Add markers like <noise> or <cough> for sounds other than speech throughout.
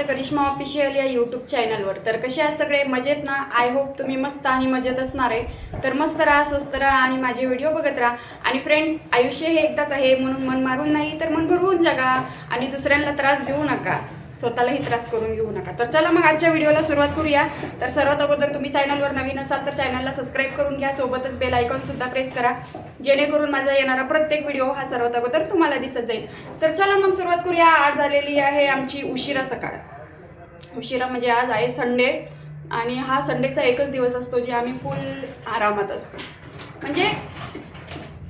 तुमचं करिश्मा ऑफिशियल या यूट्यूब चॅनलवर तर कसे आहात सगळे? मजेत ना? आय होप तुम्ही मस्त आणि मजेत असणार आहे. तर मस्त राहा स्वस्त राहा आणि माझे व्हिडिओ बघत राहा. आणि फ्रेंड्स आयुष्य हे एकदाच आहे म्हणून मन मारून नाही तर मन भरवून जगा. आणि दुसऱ्यांना त्रास देऊ नका. स्वतःलाही त्रास करून घेऊ नका. तर चला मग आजच्या व्हिडिओला सुरुवात करूया. तर सर्वात अगोदर तुम्ही चॅनलवर नवीन असाल तर चॅनलला सबस्क्राईब करून घ्या. सोबतच बेल आयकॉन सुद्धा प्रेस करा. जेणेकरून माझा येणारा प्रत्येक व्हिडिओ हा सर्वात अगोदर तुम्हाला दिसत जाईल. तर चला मग सुरुवात करूया. आज आलेली आहे आमची उशिरा सकाळ. उशिरा म्हणजे आज आहे संडे आणि हा संडेचा एकच दिवस असतो जे आम्ही फुल आरामात असतो. म्हणजे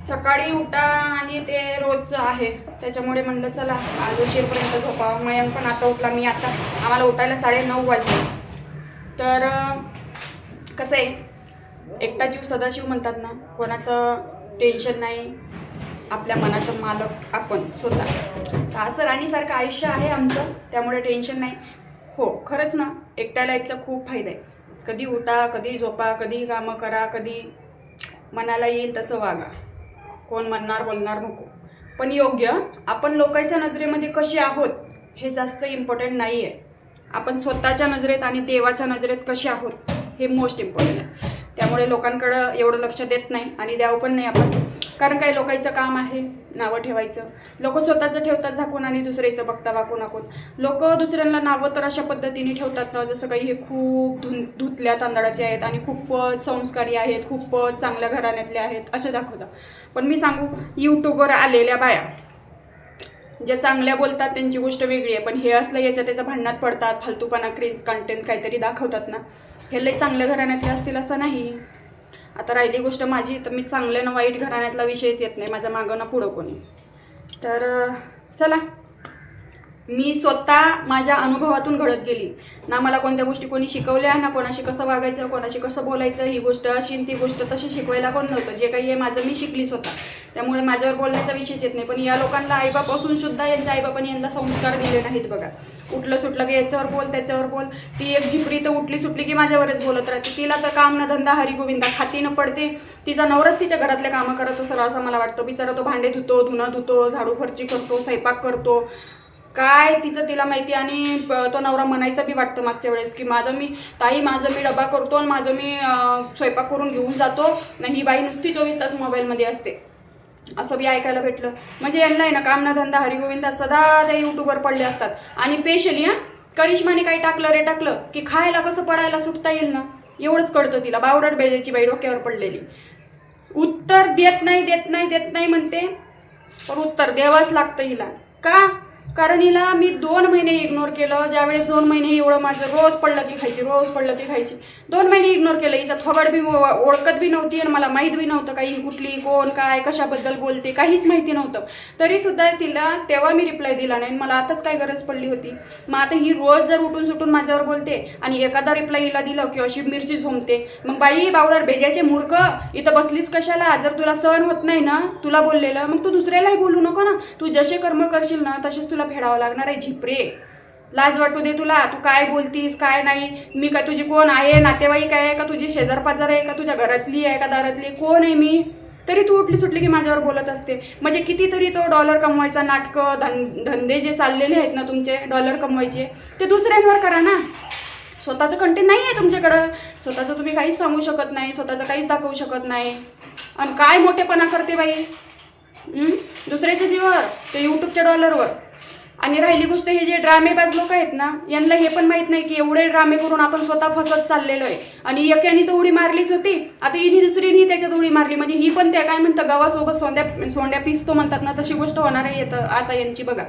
सकाळी उठा आणि ते रोजचं आहे. त्याच्यामुळे म्हणलं चला आज उशीरपर्यंत झोपा मयंक पण आता उठला मी आता आम्हाला उठायला साडे नऊ वाजले. तर कसं आहे एकटा जीव सदाशिव म्हणतात ना कोणाचं टेन्शन नाही आपल्या मनाचं मालक आपण स्वतः. तर असं राणीसारखं आयुष्य आहे आमचं त्यामुळे टेन्शन नाही. हो खरंच ना एकट्या लाईफचा खूप फायदा आहे. कधी उठा कधी झोपा कधी कामं करा कधी मनाला येईल तसं वागा. कोण म्हणणार बोलणार नको. पण योग्य आपण लोकांच्या नजरेमध्ये कसे आहोत हे जास्त इम्पॉर्टंट नाही आहे आपण स्वतःच्या नजरेत आणि देवाच्या नजरेत कसे आहोत हे मोस्ट इम्पॉर्टंट आहे. त्यामुळे लोकांकडं एवढं लक्ष देत नाही आणि द्यावं पण नाही आपण. कारण काही लोकांचं काम आहे नावं ठेवायचं. लोक स्वतःचं ठेवतात झाकून आणि दुसऱ्याचं बघता वाकून वाकून. लोक दुसऱ्यांना नावं तर अशा पद्धतीने ठेवतात ना जसं काही हे खूप धुन धुतल्या तांदळाचे आहेत आणि खूपच संस्कारी आहेत खूपच चांगल्या घराण्यातले आहेत असे दाखवतात. पण मी सांगू यूट्यूबवर आलेल्या बाया ज्या चांगल्या बोलतात त्यांची गोष्ट वेगळी आहे. पण हे असलं याच्या त्याच्या भांडणात पडतात फालतूपणा क्रिंज कंटेंट काहीतरी दाखवतात ना. हे लई चांगल्या घराण्यातले असतील असं नाही. आता राहिली गोष्ट माझी तर मी चांगल्या ना वाईट घराण्यातला विषयच येत नाही माझ्या मागं ना पुढं कोणी. तर चला. मी स्वतः माझ्या अनुभवातून घडत गेली. ना मला कोणत्या गोष्टी कोणी शिकवल्या ना कोणाशी कसं वागायचं कोणाशी कसं बोलायचं ही गोष्ट अशी ती गोष्ट तशी शिकवायला कोण नव्हतं. जे काही आहे माझं मी शिकली स्वतः. त्यामुळे माझ्यावर बोलण्याचा विषयच येत नाही. पण या लोकांना आईबाप असून सुद्धा यांच्या आईबापाने यांना संस्कार दिले नाहीत बघा. उठलं सुटलं की याच्यावर बोल त्याच्यावर बोल. ती एक झिपरी तर उठली सुटली की माझ्यावरच बोलत राहते. तिला तर काम न धंदा हरिगोविंदा खाती न पडते. तिचा नवरच तिच्या घरातले कामं करत असं असं मला वाटतं. बिचारा तो भांडे धुतो धुणं धुतो झाडू फरची करतो स्वयंपाक करतो. काय तिचं तिला माहिती आणि प- तो नवरा म्हणायचा बी वाटतं मागच्या वेळेस की माझं मी ताई माझं मी डबा करतो आणि माझं मी स्वयंपाक करून घेऊन जातो. नाही ही बाई नुसती चोवीस तास मोबाईलमध्ये असते. असं बी ऐकायला भेटलं. म्हणजे यांना आहे ना काम ना धंदा हरिगोविंदा सदा त्या यूट्यूबवर पडले असतात. आणि पेशली हां करिश्माने काही टाकलं रे टाकलं की खायला कसं पडायला सुटता येईल ना? एवढंच कळतं तिला. बावडट बेजायची बाई डोक्यावर पडलेली. उत्तर देत नाही देत नाही देत नाही म्हणते. पण उत्तर द्यावंच लागतं हिला. का? कारण हिला मी दोन महिने इग्नोर केलं. ज्यावेळेस दोन महिने एवढं माझं रोज पडलं की खायची रोज पडलं की खायची. दोन महिने इग्नोर केलं. हिचा थोबड बी ओळखत बी नव्हती आणि मला माहीत बी नव्हतं काही कुठली कोण काय कशाबद्दल बोलते. काहीच माहिती नव्हतं. तरीसुद्धा तिला तेव्हा मी रिप्लाय दिला नाही आणि मला आताच काय गरज पडली होती. मग आता ही रोज जर उठून सुटून माझ्यावर बोलते आणि एखादा रिप्लाय हिला दिलं की अशी मिरची झोमते मग बाई बावडर भेजायचे मूर्ख इथं बसलीस कशाला? जर तुला सहन होत नाही ना तुला बोललेलं मग तू दुसऱ्यालाही बोलू नको ना. तू जसे कर्म करशील ना तसेच तुला फेडावं लागणार आहे झिपरे. लाज वाटू दे तुला. तू काय बोलतीस काय नाही? मी काय तुझी कोण आहे? नातेवाईक आहे का तुझी? शेजारपाजार आहे का तुझ्या घरातली आहे का दारातली? कोण आहे मी? तरी तू उठली सुटली की माझ्यावर बोलत असते. म्हणजे कितीतरी तो डॉलर कमवायचा नाटकं धन धंदे जे चाललेले आहेत ना तुमचे डॉलर कमवायचे ते दुसऱ्यांवर करा ना. स्वतःचं कंटेंट नाही आहे तुमच्याकडं. स्वतःचं तुम्ही काहीच सांगू शकत नाही स्वतःचं काहीच दाखवू शकत नाही. आणि काय मोठेपणा करते बाई? दुसऱ्याच्या जीवावर ते यूट्यूबच्या डॉलरवर. आणि राहिली गोष्ट हे जे ड्रामेबाज लोक आहेत ना यांना हे पण माहीत नाही की एवढे ड्रामे करून आपण स्वतः फसत चाललेलो आहे. आणि एकाने तर उडी मारलीच होती आता हिने दुसरीने त्याच्यात उडी मारली. म्हणजे ही पण त्या काय म्हणतं गव्हासोबत सोंद्या सोंड्या पिसतो म्हणतात ना तशी गोष्ट होणार आहे येतं आता यांची बघा.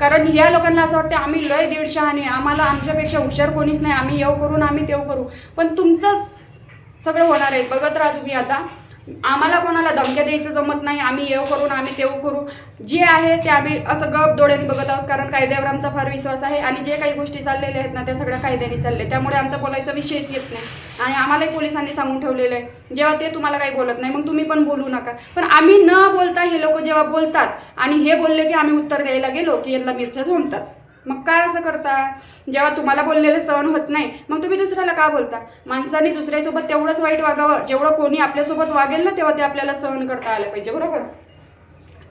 कारण ह्या लोकांना असं वाटतं आम्ही लय दीडशे आणि आम्हाला आमच्यापेक्षा हुशार कोणीच नाही आम्ही येऊ करून आम्ही तेव करू. पण तुमचंच सगळं होणार आहे. बघत राहा तुम्ही आता. आम्हाला कोणाला धमक्या द्यायचं जमत नाही आम्ही येऊ करून आम्ही तेव करू. जे आहे ते आम्ही असं गप डोळ्याने बघत आहोत कारण कायद्यावर आमचा फार विश्वास आहे आणि जे काही गोष्टी चाललेल्या आहेत ना त्या सगळ्या कायद्याने चालले त्यामुळे आमचा बोलायचा विषयच येत नाही. आणि आम्हालाही पोलिसांनी सांगून ठेवलेलं आहे. जेव्हा ते तुम्हाला काही बोलत नाही मग तुम्ही पण बोलू नका. पण आम्ही न बोलता हे लोक जेव्हा बोलतात आणि हे बोलले की आम्ही उत्तर द्यायला गेलो की यांना मिरच्या झोंबतात. मग काय असं करता? जेव्हा तुम्हाला बोललेलं सहन होत नाही मग तुम्ही दुसऱ्याला का बोलता? माणसाने दुसऱ्यासोबत तेवढंच वाईट वागावं जेवढं कोणी आपल्यासोबत वागेल ना तेव्हा ते आपल्याला सहन करता आलं पाहिजे बरोबर?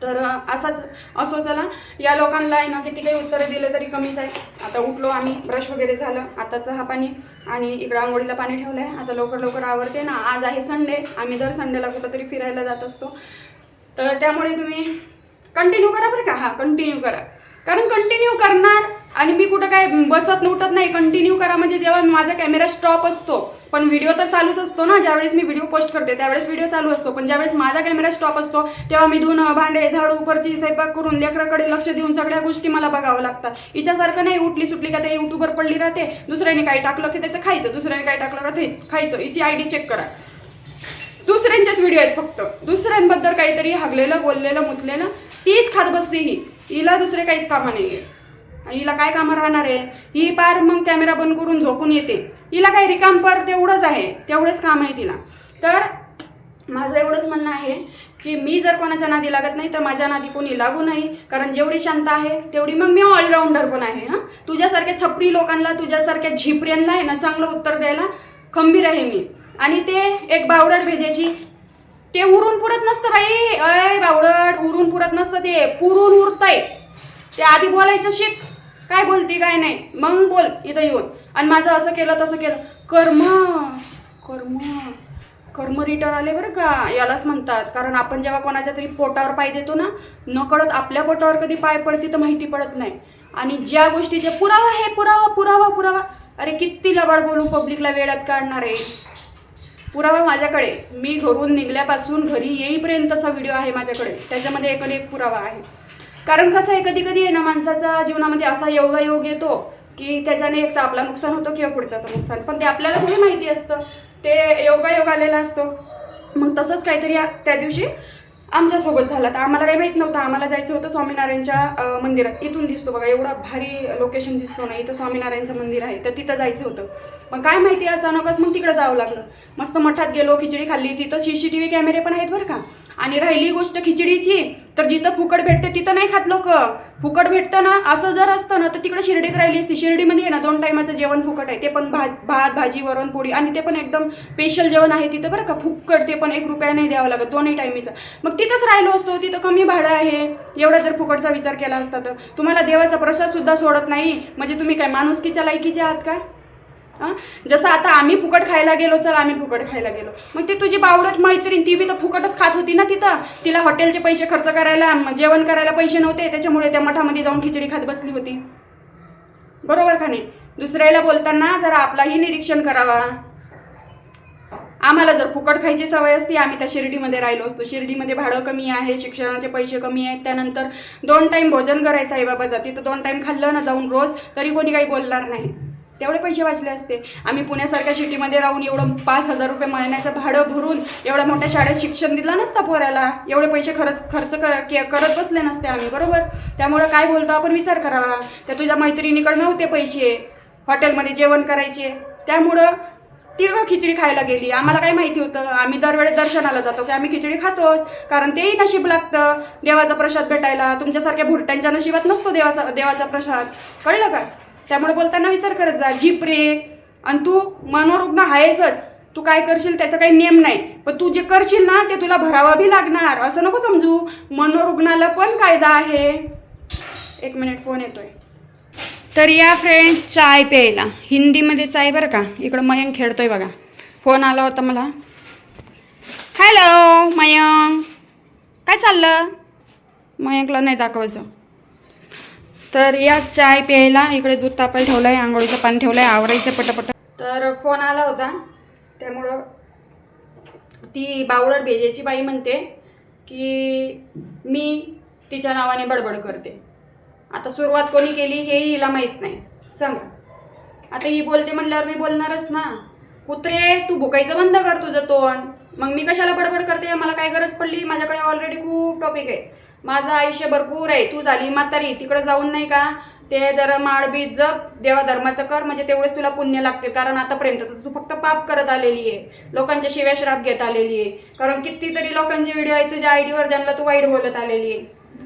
तर असाच असो चला. या लोकांना आहे ना किती काही उत्तरं दिले तरी कमीच आहे. आता उठलो आम्ही ब्रश वगैरे झालं आता चहा पाणी आणि इकडं आंघोळीला पाणी ठेवलं आहे आता लवकर लवकर आवडते ना. आज आहे संडे आम्ही दर संडेला कुठंतरी फिरायला जात असतो. तर त्यामुळे तुम्ही कंटिन्यू करा बरं का? हां कंटिन्यू करा. कारण कंटिन्यू करणार. आणि मी कुठं काय बसत उठत नाही कंटिन्यू करा. म्हणजे जेव्हा माझा कॅमेरा स्टॉप असतो पण व्हिडिओ तर चालूच असतो ना. ज्यावेळेस मी व्हिडिओ पोस्ट करते त्यावेळेस व्हिडिओ चालू असतो. पण ज्यावेळेस माझा कॅमेरा स्टॉप असतो तेव्हा मी धुणं भांडे झाडू उपरची स्वयंपाक करून लेकराकडे लक्ष देऊन सगळ्या गोष्टी मला बघावं लागतात. हिच्यासारखं नाही उठली सुटली का ते युट्यूबवर पडली राहते. दुसऱ्याने काही टाकलं की त्याचं खायचं दुसऱ्याने काय टाकलं का तेच खायचं. हिची आय डी चेक करा. दुसऱ्यांचेच व्हिडिओ आहेत फक्त. दुसऱ्यांबद्दल काहीतरी हागलेलं बोललेलं मुतलेलं तीच खात बसली ही. हिला दुसरे काहीच कामं नाही आहे हिला काय कामं राहणार आहे? ही पार मग कॅमेरा बंद करून झोपून येते. हिला काही रिकाम पर तेवढंच आहे. तेवढंच काम आहे तिला. तर माझं एवढंच म्हणणं आहे की मी जर कोणाच्या नादी लागत नाही तर माझ्या नादी कोणी लागू नाही कारण जेवढी शांत आहे तेवढी मग मी ऑलराऊंडर पण आहे हां? तुझ्यासारख्या छपरी लोकांना तुझ्यासारख्या झिपऱ्यांना आहे ना चांगलं उत्तर द्यायला खंबीर आहे मी. आणि ते एक बावडर भेजायची ते उरून पुरत नसतं बाई. अय बावडट उरून पुरत नसतं ते. पुरून उरतंय. ते आधी बोलायचं शिक. काय बोलते काय नाही. मग बोल इथं येऊन. आणि माझं असं केलं तसं केलं. कर्म कर्म कर्म रिटर्न आले बरं का? यालाच म्हणतात. कारण आपण जेव्हा कोणाच्या तरी पोटावर पाय देतो ना नकळत आपल्या पोटावर कधी पाय पडते तर माहिती पडत नाही. आणि ज्या गोष्टीचे पुरावा हे पुरावा पुरावा पुरावा. अरे किती लबाड बोलून पब्लिकला वेळात काढणार आहे. पुरावा माझ्याकडे. मी घरून निघल्यापासून घरी येईपर्यंतचा व्हिडिओ आहे माझ्याकडे. त्याच्यामध्ये एक एक पुरावा आहे. कारण कसं आहे कधी कधी आहे ना माणसाचा जीवनामध्ये असा योगायोग येतो की त्याच्याने एक तर आपला नुकसान होतं किंवा पुढच्याचं नुकसान. पण ते आपल्याला थोडी माहिती असतं. ते योगायोग आलेला असतो. मग तसंच काहीतरी त्या दिवशी आमच्यासोबत झालं. तर आम्हाला काही माहीत नव्हतं. आम्हाला जायचं होतं स्वामीनारायणच्या मंदिरात. इथून दिसतो बघा एवढा भारी लोकेशन दिसतो ना इथं स्वामीनारायणचं मंदिर आहे. तर तिथं जायचं होतं. पण काय माहिती अचानकच मग तिकडं जावं लागलं. मस्त मठात गेलो खिचडी खाल्ली. तिथं सी सी टी व्ही कॅमेरे पण आहेत बरं का. आणि राहिली गोष्ट खिचडीची तर जिथं फुकट भेटते तिथं नाही खात लोक. फुकट भेटतं ना असं जर असतं ना तर तिकडे शिर्डीत राहिली असती. शिर्डीमध्ये आहे ना दोन टायमाचं जेवण फुकट आहे. ते पण भात भात भाजी वरण पोळी आणि ते पण एकदम स्पेशल जेवण आहे तिथं बरं का. फुकट ते पण एक रुपया नाही द्यावं लागत दोन्ही टायमीचं. मग तिथंच राहिलो असतो तिथं कमी भाडं आहे. एवढा जर फुकटचा विचार केला असता तर. तुम्हाला देवाचा प्रसाद सुद्धा सोडत नाही. म्हणजे तुम्ही काय माणुसकीच्या लायकीचे आहात का? जसं आता आम्ही फुकट खायला गेलो चल आम्ही फुकट खायला गेलो. मग ते तुझी बावडत मैत्रीण ती बी तर फुकटच खात होती ना तिथं? तिला हॉटेलचे पैसे खर्च करायला जेवण करायला पैसे नव्हते त्याच्यामुळे त्या मठामध्ये जाऊन खिचडी खात बसली होती. बरोबर का नाही? दुसऱ्याला बोलताना जरा आपलाही निरीक्षण करावा. आम्हाला जर फुकट खायची सवय असती आम्ही त्या शिर्डीमध्ये राहिलो असतो. शिर्डीमध्ये भाडं कमी आहे शिक्षणाचे पैसे कमी आहेत. त्यानंतर दोन टाईम भोजन करायचं आहे बाबाचं तिथं दोन टाईम खाल्लं ना जाऊन रोज तरी कोणी काही बोलणार नाही. तेवढे पैसे वाचले असते. आम्ही पुण्यासारख्या सिटीमध्ये राहून एवढं पाच हजार रुपये महिन्याचं भाडं भरून एवढ्या मोठ्या शाळेत शिक्षण दिलं नसतं पोऱ्याला. एवढे पैसे खरंच खर्च कर- के- करत बसले नसते आम्ही बरोबर? त्यामुळं काय बोलतो आपण विचार करावा. त्या तुझ्या मैत्रिणीकडे नव्हते पैसे. हॉटेलमध्ये जेवण करायचे. त्यामुळं तिळवा खिचडी खायला गेली. आम्हाला काय माहिती होतं? आम्ही दरवेळेस दर्शनाला जातो की आम्ही खिचडी खातोच. कारण तेही नशीब लागतं. देवाचा प्रसाद भेटायला. तुमच्यासारख्या भुरट्यांच्या नशिबात नसतो देवाचा देवाचा प्रसाद. कळलं का? त्यामुळे बोलताना विचार करत जा. जीप रे आणि तू मनोरुग्ण आहेसच तू काय करशील त्याचा काही नियम नाही. पण तू जे करशील ना ते तुला भरावा बी लागणार. असं नको समजू. मनोरुग्णाला पण कायदा आहे. एक मिनिट फोन येतोय. तर या फ्रेंड चाय प्यायला. हिंदीमध्ये चाय बरं का? इकडं मयंक खेळतोय बघा. फोन आला होता मला. हॅलो मयंक. काय चाललं? मयंकला नाही दाखवायचं. तर या चाय प्यायला इकडे दूध तापायला ठेवलं आहे आंघोळीचं पाणी ठेवलं आहे आवरायचं पटापट. तर फोन आला होता त्यामुळं ती बावळर भेजेची बाई म्हणते की मी तिच्या नावाने बडबड करते. आता सुरुवात कोणी केली हेही हिला माहीत नाही. सांगा. आता ही बोलते म्हणल्यावर मी बोलणारच ना. कुत्रे तू भुकायचं बंद कर तुझं तोंड. मग मी कशाला बडबड करते? मला काय गरज पडली? माझ्याकडे ऑलरेडी खूप टॉपिक आहे. माझं आयुष्य भरपूर आहे तू झाली म्हातारी तिकडे जाऊन नाही का? ते जरा माळबीत जप देवा धर्माचं कर म्हणजे तेवढेच तुला पुण्य लागते कारण आतापर्यंत तर तू फक्त पाप करत आलेली आहे. लोकांच्या शिव्या श्राप घेत आलेली आहे. कारण कितीतरी लोकांचे व्हिडिओ आहे तुझ्या आयडीवर ज्यांना तू वाईट बोलत आलेली आहे.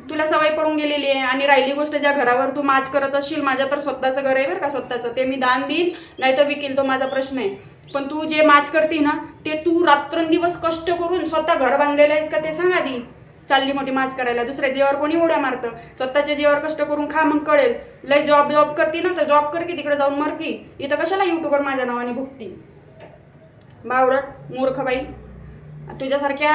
तुला सवय पडून गेलेली आहे आणि राहिली गोष्ट ज्या घरावर तू माज करत असशील माझ्या तर स्वतःचं घर आहे बरं का स्वतःचं. ते मी दान देईन नाही तर विकील तो माझा प्रश्न आहे. पण तू जे माज करते ना ते तू रात्रंदिवस कष्ट करून स्वतः घर बांधलेलं आहेस का ते सांगा दी चालली मोठी माच करायला. दुसऱ्या जीवावर कोणी उड्या मारतं? स्वतःच्या जीवावर कष्ट करून खा मग कळेल. लय जॉब जॉब करते ना तर जॉब कर की तिकडे जाऊन मर की. इथं कशाला युट्यूबवर माझ्या नावाने भुकती? बावडट मूर्ख बाई. तुझ्यासारख्या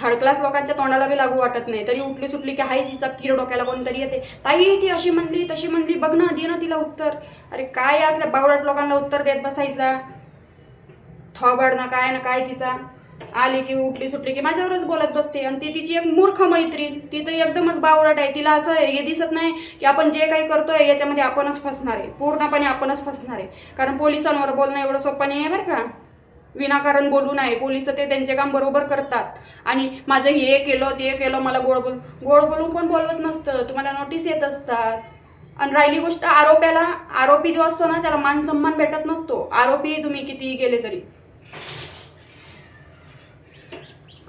थर्ड क्लास लोकांच्या तोंडाला बी लागू वाटत नाही. तरी उठली सुटली की हाय हिचा किर डोक्याला कोणतरी येते. ताई ती अशी म्हणली तशी म्हणली बघ ना दे ना तिला उत्तर. अरे काय असल्या बावडट लोकांना उत्तर देत बसायचा? थॉबड ना काय ना काय तिचा. आली की उठली सुटली की माझ्यावरच बोलत बसते. आणि ती तिची एक मूर्ख मैत्रीण ती तर एकदमच बावडट आहे. तिला असं हे दिसत नाही की आपण जे काही करतोय याच्यामध्ये आपणच फसणार आहे. पूर्णपणे आपणच फसणार आहे. कारण पोलिसांवर बोलणं एवढं सोपं नाही आहे बरं का? विनाकारण बोलू नये. पोलीस ते त्यांचे काम बरोबर करतात. आणि माझं हे केलं ते केलं मला गोड बोल गोड बोलून कोण बोलवत नसतं. तुम्हाला नोटीस येत असतात. आणि राहिली गोष्ट आरोप्याला आरोपी जो असतो ना त्याला मान सन्मान भेटत नसतो. आरोपी तुम्ही कितीही केले तरी.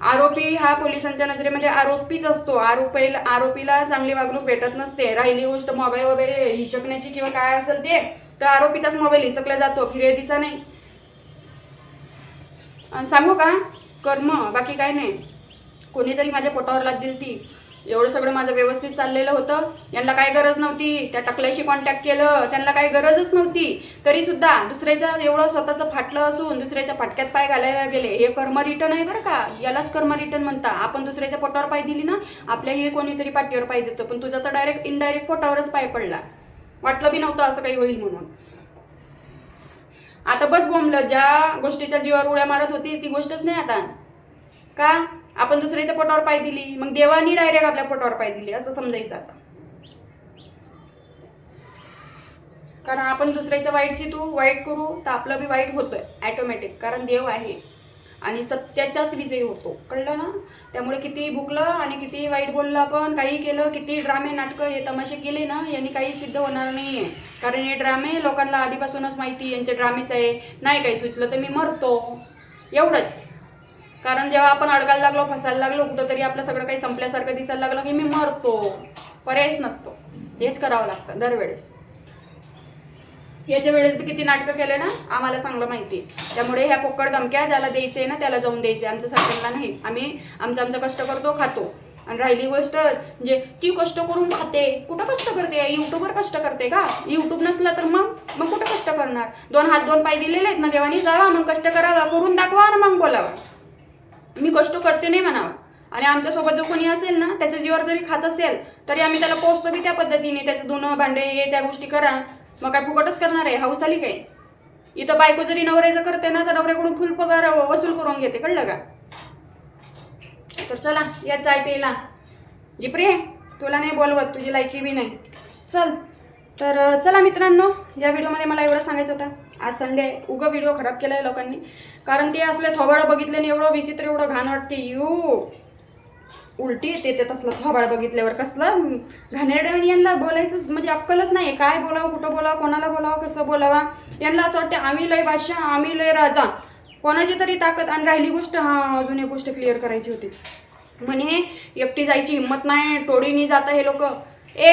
आरोपी हा पोलिसांच्या नजरेमध्ये आरोपीच असतो. आरोपीला आरोपीला चांगली वागणूक भेटत नसते. राहिली गोष्ट मोबाईल वगैरे हिसकण्याची किंवा काय असेल ते तर आरोपीचाच मोबाईल हिसकला जातो. फिर्यादीचा नाही. आणि सांगू का? कर्म बाकी काय नाही. कोणीतरी माझ्या पोटावर लाद दिली ती एवढं सगळं माझं व्यवस्थित चाललेलं होतं. यांना काय गरज नव्हती. त्या टकल्याशी कॉन्टॅक्ट केलं. त्यांना काही गरजच नव्हती. तरी सुद्धा दुसऱ्याचं एवढं स्वतःचं फाटलं असून दुसऱ्याच्या फाटक्यात पाय घालायला गेले. हे कर्म रिटर्न आहे बरं का? यालाच कर्म रिटर्न म्हणता. आपण दुसऱ्याच्या पोटावर पाय दिली ना आपल्याही कोणीतरी पाठीवर पाय देतो. पण तुझा तर डायरेक्ट इनडायरेक्ट पोटावरच पाय पडला. वाटलं बी नव्हतं असं काही होईल म्हणून. आता बस बोंबलं ज्या गोष्टीच्या जीवावर उड्या मारत होती ती गोष्टच नाही आता. का? आपण दुसऱ्याच्या पोटावर पाय दिली मग देवानी डायरेक्ट आपल्या पोटावर पाय दिली असं समजायचं आता. कारण आपण दुसऱ्याच्या वाईटची तू वाईट करू तर आपलं बी वाईट होतोय ॲटोमॅटिक कारण देव आहे. आणि सत्याचाच विजय होतो. कळलं ना? त्यामुळे किती भुकलं आणि किती वाईट बोललं आपण काही केलं किती ड्रामे नाटकं हे तमाशे केले ना यांनी काही सिद्ध होणार नाही आहे कारण हे ड्रामे लोकांना आधीपासूनच माहिती यांचे ड्रामेच आहे. नाही काही सुचलं तर मी मरतो. एवढंच. कारण जेव्हा आपण अडकायला लागलो फसायला लागलो कुठंतरी आपलं सगळं काही संपल्यासारखं दिसायला लागलं की मी मरतो. पर्यायच नसतो. हेच करावं लागतं दरवेळेस. याच्या वेळेस बी किती नाटकं केले ना आम्हाला चांगलं माहिती आहे. त्यामुळे ह्या पोकळ धमक्या ज्याला द्यायचे ना त्याला जाऊन द्यायचे. आमच्या सरकारला नाही. आम्ही आमचं आमचं कष्ट करतो खातो. आणि राहिली गोष्ट म्हणजे ती कष्ट करून खाते. कुठं कष्ट करते? युट्यूबवर कष्ट करते का? युट्यूब नसलं तर मग? मग कुठं कष्ट करणार? दोन हात दोन पाय दिलेले आहेत ना देवानी? जावा मग कष्ट करावा. करून दाखवा ना मग बोलावा. मी कष्ट करते नाही म्हणावं. आणि आमच्यासोबत जो कोणी असेल ना त्याच्या जीवावर जरी खात असेल तरी आम्ही त्याला पोचतो बी त्या पद्धतीने. त्याचं दोन भांडे हे त्या गोष्टी करा. मग काय फुकटच करणार आहे? हाऊस आली काय? इथं बायको जरी नवऱ्याचं करते ना तर नवऱ्याकडून फुल पगार वसूल करून घेते. कळलं का? तर चला या चाय प्यायला जिप्रे तुला नाही बोलवत तुझी लायकी बी नाही. चल. तर चला मित्रांनो या व्हिडिओमध्ये मला एवढं सांगायचं होतं. आज संडे आहे उगं व्हिडिओ खराब केला आहे लोकांनी. कारण ते असले थोबाडं बघितले आणि एवढं विचित्र एवढं घाण वाटते. यू! उलटी येते ते तसलं थोबाड बघितल्यावर. कसलं घाणेरड्या यांना बोलायचं म्हणजे अक्कलच नाही काय बोलावं कुठं बोलावं कोणाला बोलावं कसं बोलावा? यांना असं वाटतं आम्ही लय बादशाह आम्ही लय राजा. कोणाची तरी ताकद आणि राहिली गोष्ट हा अजून एक गोष्ट क्लिअर करायची होती. म्हणे एकटी जायची हिंमत नाही टोळीनी जाता हे लोक. ए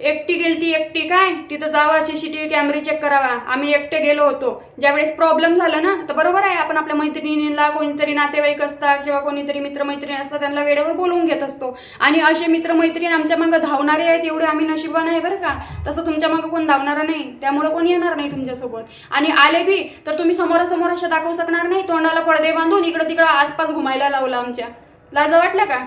एकटी गेलती एकटी काय? तिथं जावा सीसीटीव्ही कॅमेरे चेक करावा. आम्ही एकटे गेलो होतो. ज्यावेळेस प्रॉब्लेम झाला ना तर बरोबर आहे आपण आपल्या मैत्रिणीला कोणीतरी नातेवाईक असतात किंवा कोणीतरी मित्रमैत्रीण असतात त्यांना वेळेवर बोलवून घेत असतो. आणि असे मित्रमैत्रीण आमच्या मागं धावणारे आहेत एवढे आम्ही नशिबान आहे बरं का. तसं तुमच्या मागं कोण धावणारं नाही. त्यामुळे कोण येणार नाही तुमच्यासोबत. आणि आले बी तर तुम्ही समोरासमोर अशा दाखवू शकणार नाही तोंडाला पडदे बांधून इकडं तिकडं आसपास घुमायला लावलं आमच्या. लाज वाटलं का?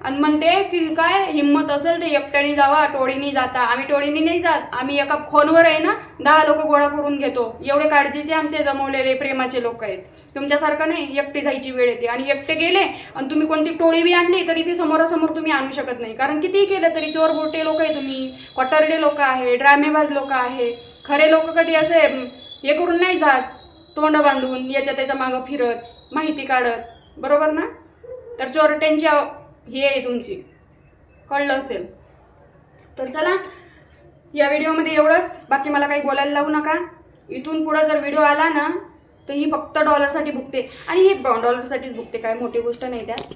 आणि म्हणते की काय हिंमत असेल ते एकट्याने जावा टोळीने जाता. आम्ही टोळीने नाही जात आम्ही एका फोनवर आहे ना दहा लोक गोळा करून घेतो. एवढे काळजीचे आमचे जमवलेले प्रेमाचे लोक आहेत. तुमच्यासारखं नाही एकटे जायची वेळ येते. आणि एकटे गेले आणि तुम्ही कोणती टोळी बी आणली तरी ती समोरासमोर तुम्ही आणू शकत नाही. कारण कितीही केलं तरी चोर बोटे लोक आहे तुम्ही कटरडे लोक आहे ड्रामेबाज लोक आहे खरे लोक कधी असे हे करून नाही जात. तोंड बांधून याच्या त्याच्या मागं फिरत माहिती काढत. बरोबर ना? तर चोरट्यांची ही आहे तुमची. कळलं असेल. तर चला या व्हिडिओमध्ये एवढंच. बाकी मला काही बोलायला लावू नका. इथून पुढं जर व्हिडिओ आला ना तर ही फक्त डॉलरसाठी बुकते आणि हे डॉलरसाठीच बुकते काय मोठी गोष्ट नाही त्यात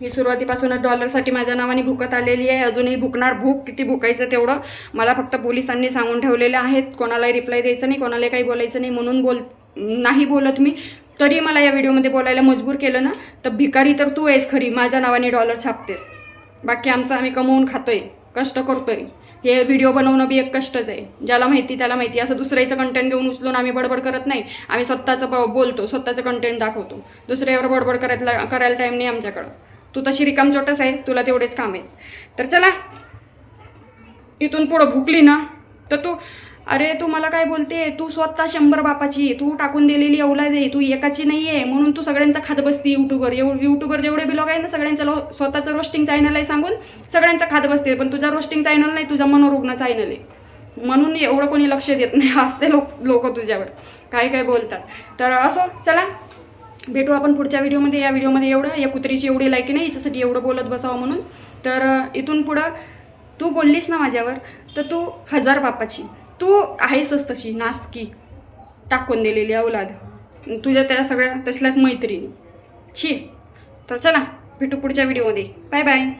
ही सुरुवातीपासूनच डॉलरसाठी माझ्या नावाने भुकत आलेली आहे. अजूनही भुकणार भूक किती भुकायचं तेवढं मला फक्त पोलिसांनी सांगून ठेवलेलं आहेत. कोणालाही रिप्लाय द्यायचं नाही कोणालाही काही बोलायचं नाही. म्हणून बोल नाही बोलत मी. तरी मला या व्हिडिओमध्ये बोलायला मजबूर केलं ना तर भिकारी तर तू आहेस खरी. माझ्या नावाने डॉलर छापतेस. बाकी आमचं आम्ही कमवून खातोय कष्ट करतोय. हे व्हिडिओ बनवणं बी एक कष्टच आहे. ज्याला माहिती त्याला माहिती. असं दुसऱ्याचं कंटेंट घेऊन उचलून आम्ही बडबड करत नाही. आम्ही स्वतःचं ब- बोलतो स्वतःचं कंटेंट दाखवतो. दुसऱ्यावर बडबड करायला करायला टाईम नाही आमच्याकडं. तू तशी रिकामचोटच आहे तुला तेवढेच काम आहेत. तर चला इथून पुढं भुकली ना तर तू अरे तू मला काय बोलते तू स्वतः शंभर बापाची तू टाकून दिलेली औलाद आहे. तू एकाची नाही आहे म्हणून तू सगळ्यांचा खात बसते यूट्यूबर एव यूट्यूबर जेवढे ब्लॉग आहे ना सगळ्यांचा लो स्वतःचं रोस्टिंग चॅनल आहे सांगून सगळ्यांचा खात बसते. पण तुझा रोस्टिंग चॅनल नाही तुझा मनोरुग्ण चॅनल आहे. म्हणून एवढं कोणी लक्ष देत नाही. <laughs> हसते लोक लोक तुझ्यावर. काय काय बोलतात. तर असो चला. भेटू आपण पुढच्या व्हिडिओमध्ये. या व्हिडिओमध्ये एवढं. या कुत्रीची एवढी लायकी नाही. याच्यासाठी एवढं बोलत बसावं म्हणून. तर इथून पुढं तू बोललीस ना माझ्यावर तर तू हजार बापाची. तू आहेसच तशी नासकी. टाकून दिलेली अवलाद तुझ्या त्या सगळ्या तसल्याच मैत्रिणी. छी. तर चला भेटू पुढच्या व्हिडिओमध्ये. Bye bye.